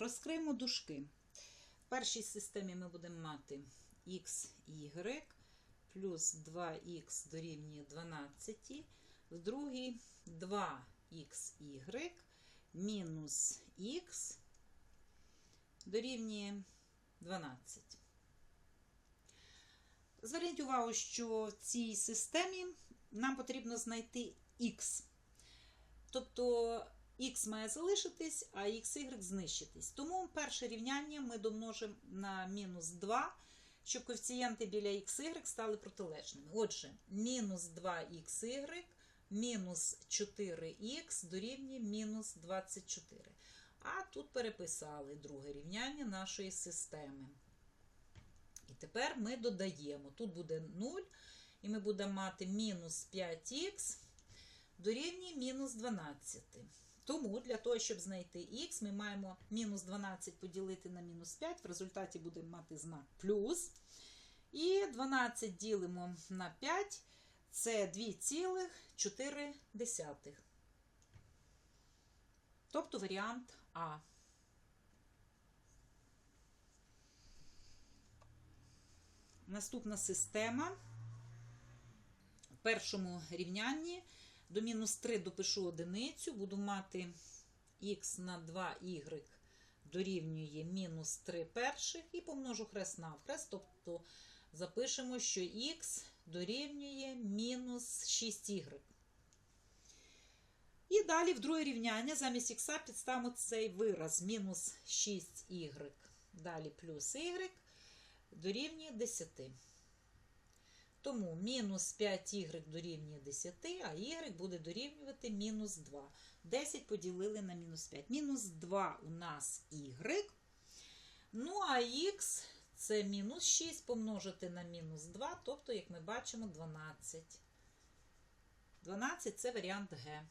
Розкриємо дужки. В першій системі ми будемо мати xy плюс 2х дорівнює 12, в другій 2xy мінус х дорівнює 12. Зверніть увагу, що в цій системі нам потрібно знайти х. Тобто х має залишитись, а xy знищитись. Тому перше рівняння ми домножимо на мінус 2, щоб коефіцієнти біля xy стали протилежними. Отже, мінус 2xy мінус 4х дорівнює мінус 24. А тут переписали друге рівняння нашої системи. І тепер ми додаємо. Тут буде 0, і ми будемо мати мінус 5х дорівнює мінус 12. Тому для того, щоб знайти х, ми маємо мінус 12 поділити на мінус 5, в результаті будемо мати знак плюс. І 12 ділимо на 5, це 2,4. Тобто варіант А. Наступна система. В першому рівнянні до мінус 3 допишу одиницю, буду мати х на 2y дорівнює мінус 3 перших і помножу хрест навхрест, тобто запишемо, що х дорівнює мінус 6y. І далі в друге рівняння замість х підставимо цей вираз мінус 6y, далі плюс y дорівнює 10. Тому мінус 5y дорівнює 10, а y буде дорівнювати мінус 2. 10 поділили на мінус 5. Мінус 2 у нас y. Ну, а х це мінус 6 помножити на мінус 2, тобто, як ми бачимо, 12. 12 це варіант Г.